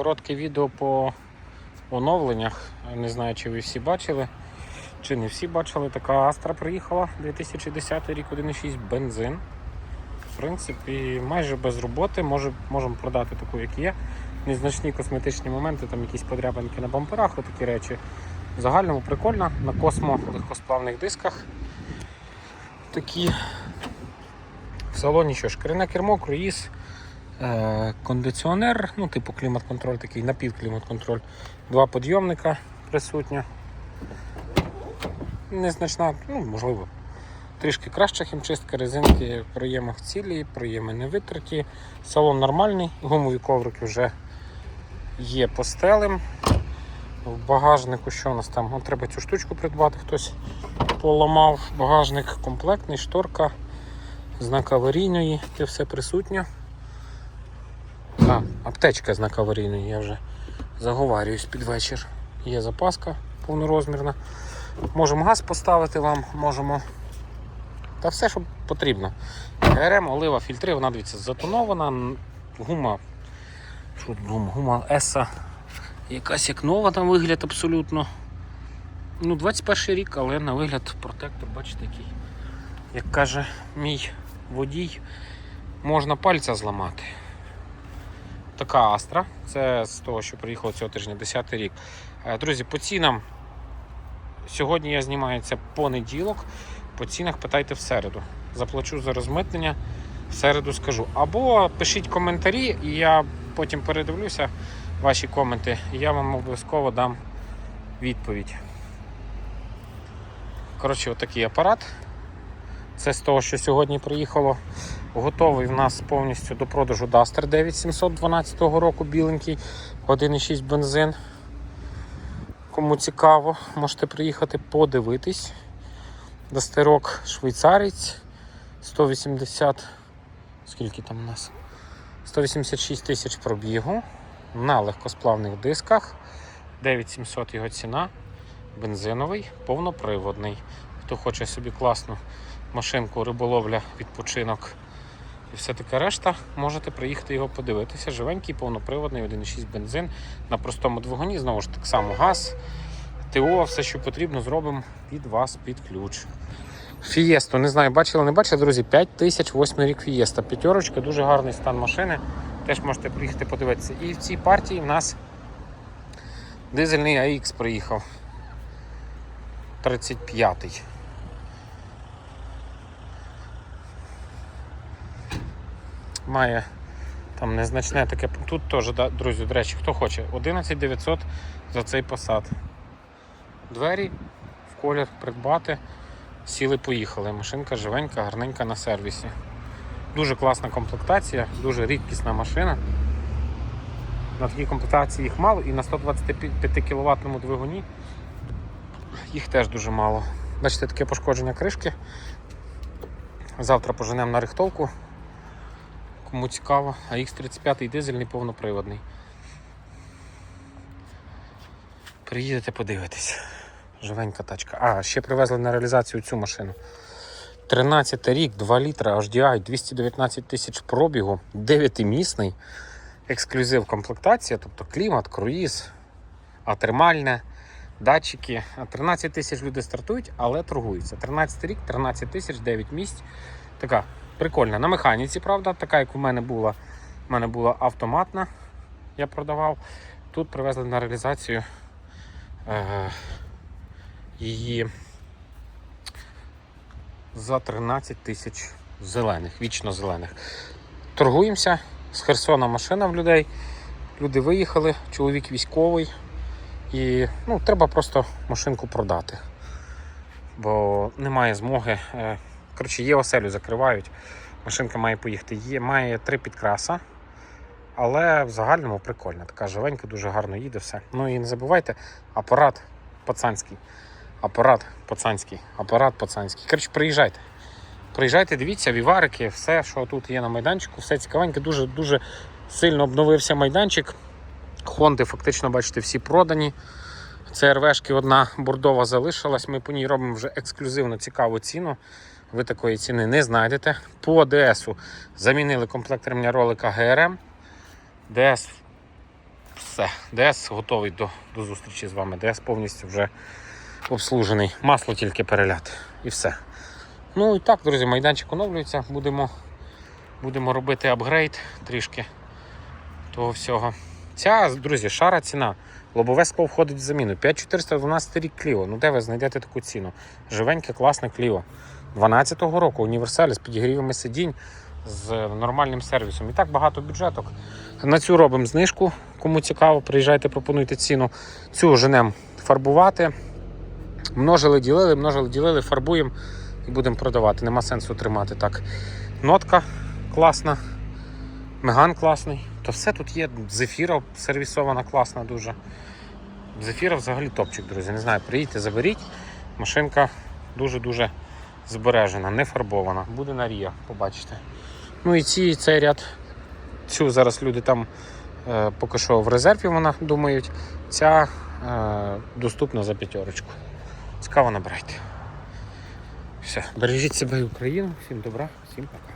Коротке відео по оновленнях. Не знаю, чи ви всі бачили, чи не всі бачили. Така Астра приїхала 2010 рік, 1,6 бензин. В принципі, майже без роботи. Може, можемо продати таку, як є. Незначні косметичні моменти, там якісь подрябинки на бамперах, такі речі. В загальному прикольно. На космо легкосплавних дисках. Такі. В салоні що, шкіряне кермо, круїз, кондиціонер, ну, типу клімат-контроль, такий напівклімат-контроль, два підйомника присутні. Незначна, ну, можливо, трішки краща хімчистка, резинки в проємах цілі, проєми не витерті. Салон нормальний, гумові коврики вже є постелем. В багажнику що у нас там? Ну, треба цю штучку придбати, хтось поламав. Багажник комплектний, шторка, знак аварійної, це все присутнє. А, аптечка знак аварійної, я вже заговарююсь під вечір. Є запаска повнорозмірна. Можемо газ поставити вам, можемо. Та все, що потрібно. ГРМ, олива, фільтри, вона дивіться, затонована. Гума. Що гума? Гума Еса. Якась як нова там вигляд абсолютно. Ну, 21 рік, але на вигляд протектор, бачите, який. Як каже мій водій, можна пальця зламати. Така Астра. Це з того, що приїхало цього тижня, 10 рік. Е, Друзі, по цінам. Сьогодні я знімаю це понеділок. По цінах питайте в середу. Заплачу за розмитнення, в середу скажу. Або пишіть коментарі, і я потім передивлюся ваші коменти, і я вам обов'язково дам відповідь. Коротше, отакий апарат. Це з того, що сьогодні приїхало. Готовий в нас повністю до продажу Duster 9712 року, біленький, 1,6 бензин. Кому цікаво, можете приїхати подивитись. Дастерок швейцарець 180. Скільки там у нас? 186 тисяч пробігу на легкосплавних дисках. 9700 його ціна. Бензиновий, повноприводний. Хто хоче собі класну машинку, риболовля, відпочинок і все таке решта, можете приїхати його подивитися. Живенький, повноприводний, 1,6 бензин на простому двигуні. Знову ж так само газ, ТО, все, що потрібно, зробимо під вас під ключ. Фієсту, не знаю, бачили, не бачили, друзі, 5008 рік Фієста. П'ятерочка, дуже гарний стан машини. Теж можете приїхати подивитися. І в цій партії в нас дизельний AX приїхав. 35-й. Має там незначне таке. Тут теж, да, друзі, до речі, хто хоче, 11900 за цей посад. Двері в колір придбати. Сіли, поїхали. Машинка живенька, гарненька на сервісі. Дуже класна комплектація, дуже рідкісна машина. На такій комплектації їх мало і на 125 кВт двигуні їх теж дуже мало. Бачите, таке пошкодження кришки. Завтра поженемо на рихтовку. Кому цікаво, а X35 дизельний повноприводний. Приїдете подивитись. Живенька тачка. А, ще привезли на реалізацію цю машину. 13 рік, 2 літра HDI, 219 тисяч пробігу, 9-місний, ексклюзив комплектація, тобто клімат, круїз, атермальне, датчики. 13 тисяч люди стартують, але торгуються. 13 рік, 13 тисяч, 9 місць. Така прикольна. На механіці, правда, така, як у мене була. У мене була автоматна, я продавав. Тут привезли на реалізацію е, її за 13 тисяч зелених, вічно зелених. Торгуємося з Херсона машина в людей. Люди виїхали, чоловік військовий. І ну, треба просто машинку продати. Бо немає змоги. е, Коротше, є оселю закривають. Машинка має поїхати. Є, має три підкраса. Але в загальному прикольна. Така живенька, дуже гарно їде все. Ну і не забувайте, апарат пацанський. Апарат пацанський, апарат пацанський. Коротше, приїжджайте. Приїжджайте, дивіться, віварики, все, що тут є на майданчику, все цікавеньке, дуже дуже сильно обновився майданчик. Хонди фактично, бачите, всі продані. ЦРВшки одна бордова залишилась. Ми по ній робимо вже ексклюзивно цікаву ціну. Ви такої ціни не знайдете. По ДСу замінили комплект ремня ролика ГРМ. ДС все. ДС готовий до, до зустрічі з вами. ДС повністю вже обслужений. Масло тільки переляти. І все. Ну і так, друзі, майданчик оновлюється. Будемо, будемо робити апгрейд трішки того всього. Ця, друзі, шара ціна. Лобове скло входить в заміну. 5412 рік Кліо. Ну де ви знайдете таку ціну? Живеньке, класне Кліо. 12-го року універсалі з підігрівами сидінь з нормальним сервісом. І так багато бюджеток. На цю робимо знижку. Кому цікаво, приїжджайте, пропонуйте ціну. Цю женемо фарбувати. Множили, ділили, множили, ділили, фарбуємо і будемо продавати. Нема сенсу тримати так. Нотка класна, меган класний. То все тут є. Зефіра сервісована, класна дуже. Зефіра взагалі топчик, друзі. Не знаю, приїдьте, заберіть. Машинка дуже-дуже збережена, не фарбована. Буде на Рія, побачите. Ну і ці, цей ряд. Цю зараз люди там е, поки що в резерві вона думають. Ця е, доступна за п'ятерочку. Цікаво набирайте. Все, бережіть себе і Україну. Всім добра, всім пока.